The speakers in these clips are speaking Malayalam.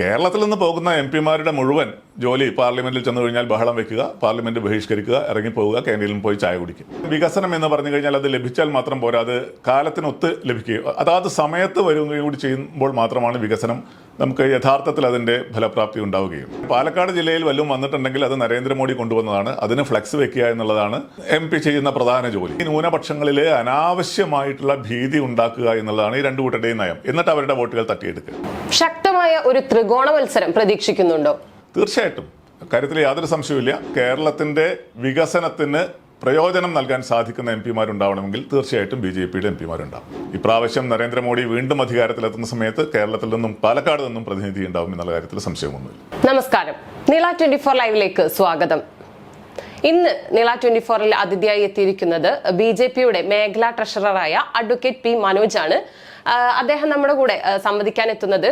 കേരളത്തിൽ നിന്ന് പോകുന്ന എം പിമാരുടെ മുഴുവൻ ജോലി പാർലമെന്റിൽ ചെന്ന് കഴിഞ്ഞാൽ ബഹളം വെക്കുക പാർലമെന്റ് ബഹിഷ്കരിക്കുക ഇറങ്ങിപ്പോവുക ക്യാന്റീനിൽ പോയി ചായ കുടിക്കുക. വികസനം എന്ന് പറഞ്ഞു കഴിഞ്ഞാൽ അത് ലഭിച്ചാൽ മാത്രം പോരാ അത് കാലത്തിനൊത്ത് ലഭിക്കുക അതാത് സമയത്ത് വരികയും കൂടി ചെയ്യുമ്പോൾ മാത്രമാണ് വികസനം നമുക്ക് യഥാർത്ഥത്തിൽ അതിന്റെ ഫലപ്രാപ്തി ഉണ്ടാവുകയും. പാലക്കാട് ജില്ലയിൽ വല്ലതും വന്നിട്ടുണ്ടെങ്കിൽ അത് നരേന്ദ്രമോദി കൊണ്ടുവന്നതാണ് അതിന് ഫ്ലെക്സ് വെക്കുക എന്നുള്ളതാണ് എം പി ചെയ്യുന്ന പ്രധാന ജോലി. ഈ ന്യൂനപക്ഷങ്ങളിൽ അനാവശ്യമായിട്ടുള്ള ഭീതി ഉണ്ടാക്കുക എന്നുള്ളതാണ് ഈ രണ്ടു കൂട്ടരുടെയും നയം. എന്നിട്ട് അവരുടെ വോട്ടുകൾ തട്ടിയെടുക്കുക. ശക്തമായ ഒരു ത്രികോണ മത്സരം പ്രതീക്ഷിക്കുന്നുണ്ടോ? തീർച്ചയായിട്ടും. കാര്യത്തിൽ യാതൊരു സംശയവുമില്ല. കേരളത്തിന്റെ വികസനത്തിന് പ്രയോജനം നൽകാൻ സാധിക്കുന്ന എം പിമാരുണ്ടാവണമെങ്കിൽ തീർച്ചയായിട്ടും ബി ജെ പിയുടെ എം പിമാരുണ്ടാവും. ഇപ്രാവശ്യം നരേന്ദ്രമോദി വീണ്ടും അധികാരത്തിലെത്തുന്ന സമയത്ത് കേരളത്തിൽ നിന്നും പാലക്കാട് നിന്നും പ്രതിനിധി ഉണ്ടാവും എന്നുള്ള കാര്യത്തിൽ സംശയമൊന്നുമില്ല. നമസ്കാരം. നീള ട്വന്റി ഫോർ ലൈവിലേക്ക് സ്വാഗതം. ഇന്ന് നീള ട്വന്റി ഫോറിൽ അതിഥിയായി എത്തിയിരിക്കുന്നത് ബി ജെ പിയുടെ മേഖലാ ട്രഷററായ അഡ്വക്കേറ്റ് പി മനോജ് ആണ് അദ്ദേഹം നമ്മുടെ കൂടെ സംവദിക്കാൻ എത്തുന്നത്.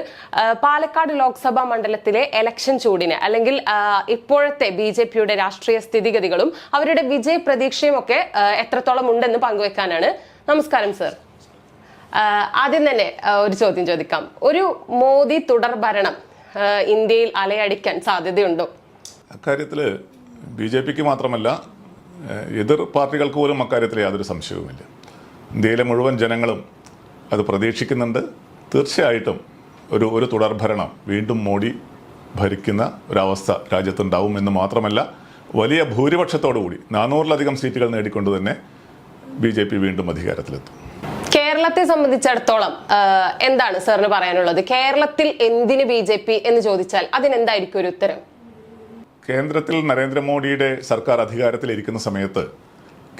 പാലക്കാട് ലോക്സഭാ മണ്ഡലത്തിലെ എലക്ഷൻ ചൂടിന് അല്ലെങ്കിൽ ഇപ്പോഴത്തെ ബി ജെ പിയുടെ രാഷ്ട്രീയ സ്ഥിതിഗതികളും അവരുടെ വിജയ പ്രതീക്ഷയും ഒക്കെ എത്രത്തോളം ഉണ്ടെന്ന് പങ്കുവെക്കാനാണ്. നമസ്കാരം സർ. ആദ്യം തന്നെ ഒരു ചോദ്യം ചോദിക്കാം. ഒരു മോദി തുടർ ഭരണം ഇന്ത്യയിൽ അലയടിക്കാൻ സാധ്യതയുണ്ടോ? അക്കാര്യത്തിൽ ബി ജെ പിക്ക് മാത്രമല്ല എതിർ പാർട്ടികൾക്ക് പോലും അക്കാര്യത്തിൽ യാതൊരു സംശയവുമില്ല. ഇന്ത്യയിലെ മുഴുവൻ ജനങ്ങളും അത് പ്രതീക്ഷിക്കുന്നുണ്ട്. തീർച്ചയായിട്ടും ഒരു ഒരു തുടർഭരണം വീണ്ടും മോഡി ഭരിക്കുന്ന ഒരവസ്ഥ രാജ്യത്തുണ്ടാവും എന്ന് മാത്രമല്ല വലിയ ഭൂരിപക്ഷത്തോടു കൂടി നാനൂറിലധികം സീറ്റുകൾ നേടിക്കൊണ്ട് തന്നെ ബി ജെ പി വീണ്ടും അധികാരത്തിലെത്തും. കേരളത്തെ സംബന്ധിച്ചിടത്തോളം എന്താണ് സാറിന് പറയാനുള്ളത്? കേരളത്തിൽ എന്തിന് ബി ജെ പി എന്ന് ചോദിച്ചാൽ അതിനെന്തായിരിക്കും ഒരു ഉത്തരം? കേന്ദ്രത്തിൽ നരേന്ദ്രമോദിയുടെ സർക്കാർ അധികാരത്തിലിരിക്കുന്ന സമയത്ത്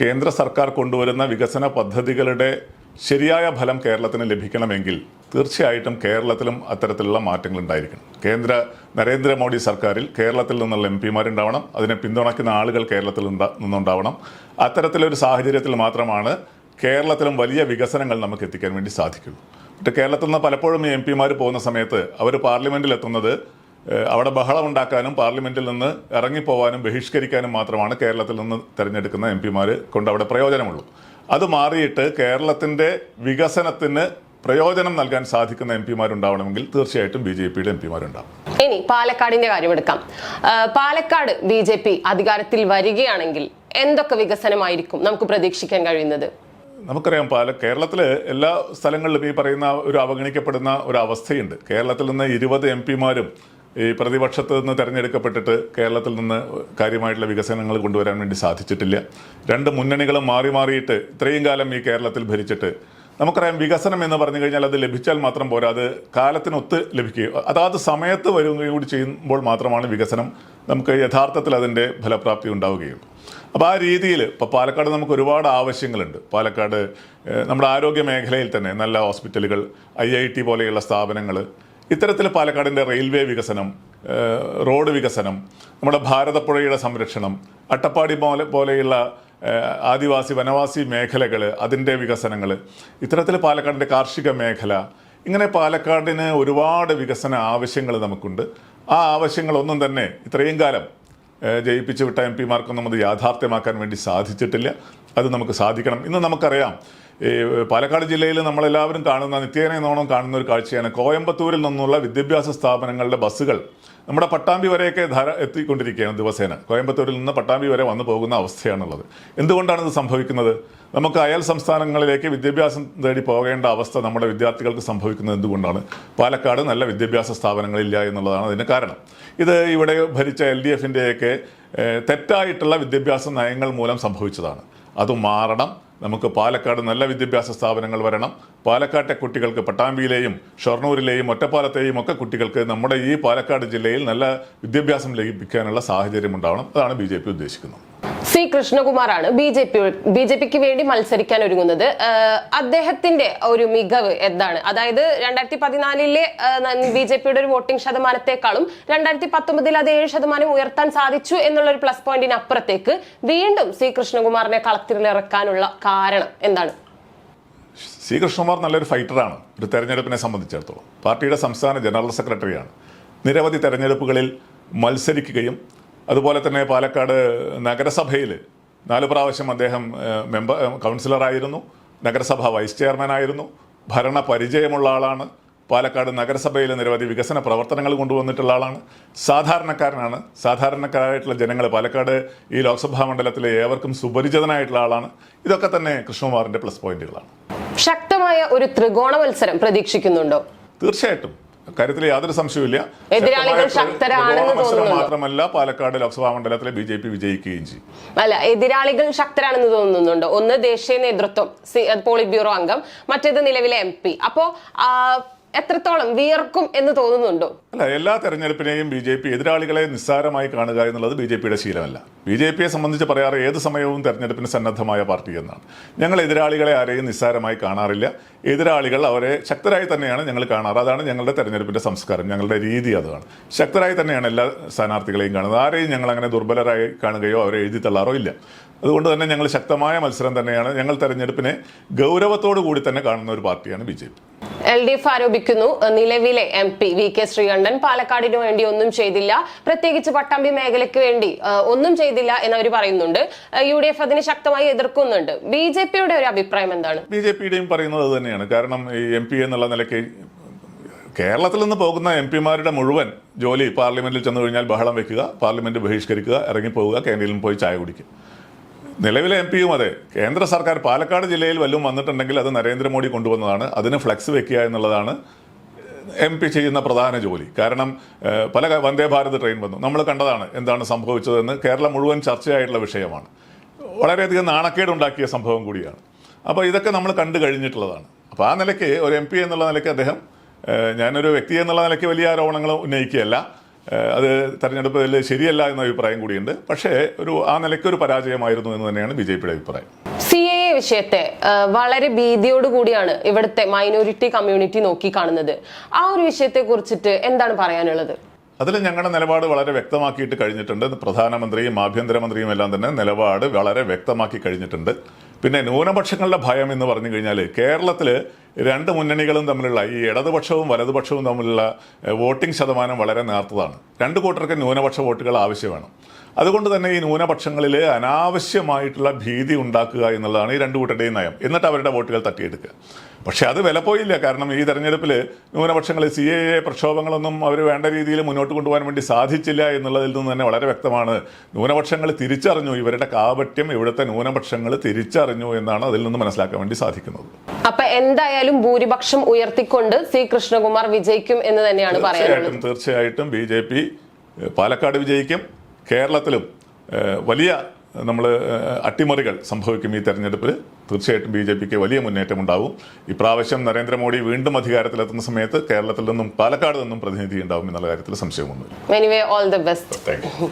കേന്ദ്ര സർക്കാർ കൊണ്ടുവരുന്ന വികസന പദ്ധതികളുടെ ശരിയായ ഫലം കേരളത്തിന് ലഭിക്കണമെങ്കിൽ തീർച്ചയായിട്ടും കേരളത്തിലും അത്തരത്തിലുള്ള മാറ്റങ്ങൾ ഉണ്ടായിരിക്കണം. കേന്ദ്ര നരേന്ദ്രമോദി സർക്കാരിൽ കേരളത്തിൽ നിന്നുള്ള എം പിമാരുണ്ടാവണം. അതിനെ പിന്തുണയ്ക്കുന്ന ആളുകൾ കേരളത്തിൽ നിന്നുണ്ടാവണം. അത്തരത്തിലൊരു സാഹചര്യത്തിൽ മാത്രമാണ് കേരളത്തിലും വലിയ വികസനങ്ങൾ നമുക്ക് എത്തിക്കാൻ വേണ്ടി സാധിക്കുള്ളൂ. മറ്റേ കേരളത്തിൽ നിന്ന് പലപ്പോഴും ഈ എം പിമാർ പോകുന്ന സമയത്ത് അവർ പാർലമെന്റിൽ എത്തുന്നത് അവിടെ ബഹളം ഉണ്ടാക്കാനും പാർലമെന്റിൽ നിന്ന് ഇറങ്ങിപ്പോവാനും ബഹിഷ്കരിക്കാനും മാത്രമാണ് കേരളത്തിൽ നിന്ന് തിരഞ്ഞെടുക്കുന്ന എം പിമാർ കൊണ്ട് അവിടെ പ്രയോജനമുള്ളൂ. അത് മാറിയിട്ട് കേരളത്തിന്റെ വികസനത്തിന് പ്രയോജനം നൽകാൻ സാധിക്കുന്ന എം പിമാരുണ്ടാവണമെങ്കിൽ തീർച്ചയായിട്ടും ബി ജെ പിയുടെ എം പിമാരുണ്ടാവും. ഇനി പാലക്കാടിന്റെ കാര്യമെടുക്കാം എടുക്കാം. പാലക്കാട് ബി ജെ പി അധികാരത്തിൽ വരികയാണെങ്കിൽ എന്തൊക്കെ വികസനമായിരിക്കും നമുക്ക് പ്രതീക്ഷിക്കാൻ കഴിയുന്നത്? നമുക്കറിയാം പാല കേരളത്തിൽ എല്ലാ സ്ഥലങ്ങളിലും ഈ പറയുന്ന ഒരു അവഗണിക്കപ്പെടുന്ന ഒരു അവസ്ഥയുണ്ട്. കേരളത്തിൽ നിന്ന് ഇരുപത് എം പിമാരും ഈ പ്രതിപക്ഷത്ത് നിന്ന് തെരഞ്ഞെടുക്കപ്പെട്ടിട്ട് കേരളത്തിൽ നിന്ന് കാര്യമായിട്ടുള്ള വികസനങ്ങൾ കൊണ്ടുവരാൻ വേണ്ടി സാധിച്ചിട്ടില്ല. രണ്ട് മുന്നണികളും മാറി മാറിയിട്ട് ഇത്രയും കാലം ഈ കേരളത്തിൽ ഭരിച്ചിട്ട് നമുക്കറിയാം വികസനം എന്ന് പറഞ്ഞു കഴിഞ്ഞാൽ അത് ലഭിച്ചാൽ മാത്രം പോരാ അത് കാലത്തിനൊത്ത് ലഭിക്കുക അതാത് സമയത്ത് വരികയും കൂടി ചെയ്യുമ്പോൾ മാത്രമാണ് വികസനം നമുക്ക് യഥാർത്ഥത്തിൽ അതിന്റെ ഫലപ്രാപ്തി ഉണ്ടാവുകയുള്ളൂ അപ്പോൾ ആ രീതിയിൽ ഇപ്പോൾ പാലക്കാട് നമുക്ക് ഒരുപാട് ആവശ്യങ്ങളുണ്ട്. പാലക്കാട് നമ്മുടെ ആരോഗ്യ മേഖലയിൽ തന്നെ നല്ല ഹോസ്പിറ്റലുകൾ ഐ ഐ ടി പോലെയുള്ള സ്ഥാപനങ്ങൾ ഇത്തരത്തിൽ പാലക്കാടിന്റെ റെയിൽവേ വികസനം റോഡ് വികസനം നമ്മുടെ ഭാരതപ്പുഴയുടെ സംരക്ഷണം അട്ടപ്പാടി പോലെ പോലെയുള്ള ആദിവാസി വനവാസി മേഖലകൾ അതിന്റെ വികസനങ്ങൾ ഇത്തരത്തിൽ പാലക്കാടിന്റെ കാർഷിക മേഖല ഇങ്ങനെ പാലക്കാടിന് ഒരുപാട് വികസന ആവശ്യങ്ങൾ നമുക്കുണ്ട്. ആ ആവശ്യങ്ങളൊന്നും തന്നെ ഇത്രയും കാലം ജയിപ്പിച്ചു വിട്ട എം പിമാർക്കൊന്നും അത് യാഥാർത്ഥ്യമാക്കാൻ വേണ്ടി സാധിച്ചിട്ടില്ല. അത് നമുക്ക് സാധിക്കണം. ഇന്ന് നമുക്കറിയാം ഈ പാലക്കാട് ജില്ലയിൽ നമ്മളെല്ലാവരും കാണുന്ന നിത്യേന നോണം കാണുന്ന ഒരു കാഴ്ചയാണ്. കോയമ്പത്തൂരിൽ നിന്നുള്ള വിദ്യാഭ്യാസ സ്ഥാപനങ്ങളുടെ ബസ്സുകൾ നമ്മുടെ പട്ടാമ്പി വരെയൊക്കെ ധാര എത്തിക്കൊണ്ടിരിക്കുകയാണ് ദിവസേന. കോയമ്പത്തൂരിൽ നിന്ന് പട്ടാമ്പി വരെ വന്നു പോകുന്ന അവസ്ഥയാണുള്ളത്. എന്തുകൊണ്ടാണ് ഇത് സംഭവിക്കുന്നത്? നമുക്ക് അയൽ സംസ്ഥാനങ്ങളിലേക്ക് വിദ്യാഭ്യാസം തേടി പോകേണ്ട അവസ്ഥ നമ്മുടെ വിദ്യാർത്ഥികൾക്ക് സംഭവിക്കുന്നത് എന്തുകൊണ്ടാണ്? പാലക്കാട് നല്ല വിദ്യാഭ്യാസ സ്ഥാപനങ്ങളില്ല എന്നുള്ളതാണ് അതിന് കാരണം. ഇത് ഇവിടെ ഭരിച്ച എൽ ഡി എഫിന്റെയൊക്കെ തെറ്റായിട്ടുള്ള വിദ്യാഭ്യാസ നയങ്ങൾ മൂലം സംഭവിച്ചതാണ്. അത് മാറണം. നമുക്ക് പാലക്കാട് നല്ല വിദ്യാഭ്യാസ സ്ഥാപനങ്ങൾ വരണം. പാലക്കാട്ടെ കുട്ടികൾക്ക് പട്ടാമ്പിയിലെയും ഷൊർണൂരിലെയും ഒറ്റപ്പാലത്തെയും ഒക്കെ കുട്ടികൾക്ക് നമ്മുടെ ഈ പാലക്കാട് ജില്ലയിൽ നല്ല വിദ്യാഭ്യാസം ലഭിക്കാനുള്ള സാഹചര്യം ഉണ്ടാവണം. അതാണ് ബി ഉദ്ദേശിക്കുന്നത്. C കൃഷ്ണകുമാറാണ് B J P B J പിക്ക് വേണ്ടി മത്സരിക്കാൻ ഒരുങ്ങുന്നത്. അദ്ദേഹത്തിന്റെ ഒരു മികവ് എന്താണ്? അതായത് രണ്ടായിരത്തി പതിനാലിലെ ബി ജെ പിയുടെ ഒരു വോട്ടിംഗ് ശതമാനത്തെക്കാളും രണ്ടായിരത്തി പത്തൊമ്പതിൽ അത് ഏഴ് ശതമാനം ഉയർത്താൻ സാധിച്ചു എന്നുള്ള ഒരു പ്ലസ് പോയിന്റിന് അപ്പുറത്തേക്ക് വീണ്ടും സി കൃഷ്ണകുമാറിനെ കളത്തിലിറക്കാനുള്ള കാരണം എന്താണ്? സി കൃഷ്ണകുമാർ നല്ലൊരു ഫൈറ്ററാണ്. ഒരു തെരഞ്ഞെടുപ്പിനെ സംബന്ധിച്ചിടത്തോളം. പാർട്ടിയുടെ സംസ്ഥാന ജനറൽ സെക്രട്ടറിയാണ്. നിരവധി തെരഞ്ഞെടുപ്പുകളിൽ മത്സരിക്കുകയും അതുപോലെ തന്നെ പാലക്കാട് നഗരസഭയിൽ നാല് പ്രാവശ്യം അദ്ദേഹം മെമ്പർ കൗൺസിലറായിരുന്നു നഗരസഭ വൈസ് ചെയർമാൻ ആയിരുന്നു ഭരണ പരിചയമുള്ള ആളാണ് പാലക്കാട് നഗരസഭയിൽ നിരവധി വികസന പ്രവർത്തനങ്ങൾ കൊണ്ടുവന്നിട്ടുള്ള ആളാണ്. സാധാരണക്കാരനാണ്. സാധാരണക്കാരായിട്ടുള്ള ജനങ്ങൾ പാലക്കാട് ഈ ലോക്സഭാ മണ്ഡലത്തിലെ ഏവർക്കും സുപരിചിതനായിട്ടുള്ള ആളാണ്. ഇതൊക്കെ തന്നെ കൃഷ്ണകുമാറിന്റെ പ്ലസ് പോയിന്റുകളാണ്. ശക്തമായ ഒരു ത്രികോണ മത്സരം പ്രതീക്ഷിക്കുന്നുണ്ടോ? തീർച്ചയായിട്ടും. കാര്യത്തിൽ യാതൊരു സംശയവുമില്ല. എതിരാളികൾ ശക്തരാണെന്ന് ത്രികോണ മത്സരം മാത്രമല്ല പാലക്കാട് ലോക്സഭാ മണ്ഡലത്തിലെ ബി ജെ പി വിജയിക്കുകയും ചെയ്യും. അല്ല എതിരാളികൾ ശക്തരാണെന്ന് തോന്നുന്നുണ്ട്? ഒന്ന് ദേശീയ നേതൃത്വം പോളിറ്റ് ബ്യൂറോ അംഗം മറ്റേത് നിലവിലെ എം പി. അപ്പോ എത്രത്തോളം വിയർക്കും എന്ന് തോന്നുന്നുണ്ടോ? അല്ല എല്ലാ തെരഞ്ഞെടുപ്പിനെയും ബി ജെ പി എതിരാളികളെ നിസ്സാരമായി കാണുക എന്നുള്ളത് ബി ജെ പിയുടെ ശീലമല്ല. ബി ജെ പിയെ സംബന്ധിച്ച് പറയാറ് ഏത് സമയവും തെരഞ്ഞെടുപ്പിന് സന്നദ്ധമായ പാർട്ടി എന്നാണ്. ഞങ്ങൾ എതിരാളികളെ ആരെയും നിസ്സാരമായി കാണാറില്ല. എതിരാളികൾ അവരെ ശക്തരായി തന്നെയാണ് ഞങ്ങൾ കാണാറ്. അതാണ് ഞങ്ങളുടെ തെരഞ്ഞെടുപ്പിന്റെ സംസ്കാരം. ഞങ്ങളുടെ രീതി അതാണ് ശക്തരായി തന്നെയാണ് എല്ലാ സ്ഥാനാർത്ഥികളെയും കാണുന്നത്. ആരെയും ഞങ്ങൾ അങ്ങനെ ദുർബലരായി കാണുകയോ അവരെ എഴുതി തള്ളാറോ ഇല്ല. അതുകൊണ്ട് തന്നെ ഞങ്ങൾ ശക്തമായ മത്സരം തന്നെയാണ് ഞങ്ങൾ തെരഞ്ഞെടുപ്പിനെ ഗൗരവത്തോടു കൂടി തന്നെ കാണുന്ന ഒരു പാർട്ടിയാണ് ബി എൽ ഡി എഫ് ആരോപിക്കുന്നു. നിലവിലെ M P V K Sreekandan പാലക്കാടിന് വേണ്ടി ഒന്നും ചെയ്തില്ല. പ്രത്യേകിച്ച് പട്ടാമ്പി മേഖലയ്ക്ക് വേണ്ടി ഒന്നും ചെയ്തില്ല എന്നവർ പറയുന്നുണ്ട്. യു ഡി എഫ് അതിനെ ശക്തമായി എതിർക്കുന്നുണ്ട്. ബി ജെ പിയുടെ ഒരു അഭിപ്രായം എന്താണ്? ബി ജെ പിയുടെയും പറയുന്നത് തന്നെയാണ്. കാരണം ഈ എം പി എന്നുള്ള നിലയ്ക്ക് കേരളത്തിൽ നിന്ന് പോകുന്ന എം പിമാരുടെ മുഴുവൻ ജോലി പാർലമെന്റിൽ ചെന്ന് കഴിഞ്ഞാൽ ബഹളം വെക്കുക പാർലമെന്റ് ബഹിഷ്കരിക്കുക ഇറങ്ങിപ്പോവുക ക്യാന്റീനിൽ പോയി ചായ കുടിക്കുക. നിലവിലെ എം പിയും അതെ. കേന്ദ്ര സർക്കാർ പാലക്കാട് ജില്ലയിൽ വല്ലതും വന്നിട്ടുണ്ടെങ്കിൽ അത് നരേന്ദ്രമോദി കൊണ്ടുവന്നതാണ്. അതിന് ഫ്ലെക്സ് വെക്കുക എന്നുള്ളതാണ് എം പി ചെയ്യുന്ന പ്രധാന ജോലി. കാരണം പല വന്ദേ ഭാരത് ട്രെയിൻ വന്നു. നമ്മൾ കണ്ടതാണ് എന്താണ് സംഭവിച്ചതെന്ന് കേരളം മുഴുവൻ ചർച്ചയായിട്ടുള്ള വിഷയമാണ്. വളരെയധികം നാണക്കേടുണ്ടാക്കിയ സംഭവം കൂടിയാണ്. അപ്പോൾ ഇതൊക്കെ നമ്മൾ കണ്ടു കഴിഞ്ഞിട്ടുള്ളതാണ്. അപ്പോൾ ആ നിലയ്ക്ക് ഒരു എം എന്നുള്ള നിലയ്ക്ക് അദ്ദേഹം ഞാനൊരു വ്യക്തി എന്നുള്ള നിലയ്ക്ക് വലിയ ആരോപണങ്ങൾ ഉന്നയിക്കുകയല്ല. അത് തെരഞ്ഞെടുപ്പിൽ ശരിയല്ല എന്ന അഭിപ്രായം കൂടിയുണ്ട്. പക്ഷേ ഒരു ആ നിലയ്ക്ക് ഒരു പരാജയമായിരുന്നു എന്ന് തന്നെയാണ് ബി ജെ പിയുടെ അഭിപ്രായം. സി എ എ വിഷയത്തെ വളരെ ഭീതിയോട് കൂടിയാണ് ഇവിടുത്തെ മൈനോറിറ്റി കമ്മ്യൂണിറ്റി നോക്കി കാണുന്നത്. ആ ഒരു വിഷയത്തെ കുറിച്ചിട്ട് എന്താണ് പറയാനുള്ളത്? അതിൽ ഞങ്ങളുടെ നിലപാട് വളരെ വ്യക്തമാക്കിയിട്ട് കഴിഞ്ഞിട്ടുണ്ട്. പ്രധാനമന്ത്രിയും ആഭ്യന്തരമന്ത്രിയും എല്ലാം തന്നെ നിലപാട് വളരെ വ്യക്തമാക്കി കഴിഞ്ഞിട്ടുണ്ട്. പിന്നെ ന്യൂനപക്ഷങ്ങളുടെ ഭയം എന്ന് പറഞ്ഞു കഴിഞ്ഞാൽ കേരളത്തിൽ രണ്ട് മുന്നണികളും തമ്മിലുള്ള ഈ ഇടതുപക്ഷവും വലതുപക്ഷവും തമ്മിലുള്ള വോട്ടിംഗ് ശതമാനം വളരെ നേർത്തതാണ്. രണ്ട് കൂട്ടർക്ക് ന്യൂനപക്ഷ വോട്ടുകൾ ആവശ്യമാണ്. അതുകൊണ്ട് തന്നെ ഈ ന്യൂനപക്ഷങ്ങളിൽ അനാവശ്യമായിട്ടുള്ള ഭീതി ഉണ്ടാക്കുക എന്നുള്ളതാണ് ഈ രണ്ടു കൂട്ടരുടെയും നയം. എന്നിട്ട് അവരുടെ വോട്ടുകൾ തട്ടിയെടുക്കുക. പക്ഷേ അത് വിലപ്പോയില്ല കാരണം ഈ തെരഞ്ഞെടുപ്പിൽ ന്യൂനപക്ഷങ്ങൾ സി എ എ പ്രക്ഷോഭങ്ങളൊന്നും അവർ വേണ്ട രീതിയിൽ മുന്നോട്ട് കൊണ്ടുപോകാൻ വേണ്ടി സാധിച്ചില്ല എന്നുള്ളതിൽ നിന്ന് തന്നെ വളരെ വ്യക്തമാണ്. ന്യൂനപക്ഷങ്ങൾ തിരിച്ചറിഞ്ഞു. ഇവരുടെ കാപട്യം ഇവിടുത്തെ ന്യൂനപക്ഷങ്ങൾ തിരിച്ചറിഞ്ഞു എന്നാണ് അതിൽ നിന്ന് മനസ്സിലാക്കാൻ വേണ്ടി സാധിക്കുന്നത്. അപ്പൊ എന്തായാലും ഭൂരിപക്ഷം ഉയർത്തിക്കൊണ്ട് സി കൃഷ്ണകുമാർ വിജയിക്കും എന്ന് തന്നെയാണ് തീർച്ചയായിട്ടും തീർച്ചയായിട്ടും ബി ജെ പി പാലക്കാട് വിജയിക്കും. കേരളത്തിലും വലിയ നമ്മൾ അട്ടിമറികൾ സംഭവിക്കും ഈ തെരഞ്ഞെടുപ്പിൽ തീർച്ചയായിട്ടും ബി ജെ പിക്ക് വലിയ മുന്നേറ്റം ഉണ്ടാവും. ഇപ്രാവശ്യം നരേന്ദ്രമോദി വീണ്ടും അധികാരത്തിലെത്തുന്ന സമയത്ത് കേരളത്തിൽ നിന്നും പാലക്കാട് നിന്നും പ്രതിനിധി ഉണ്ടാവും എന്നുള്ള കാര്യത്തിൽ സംശയമൊന്നുമില്ല. All the best thank you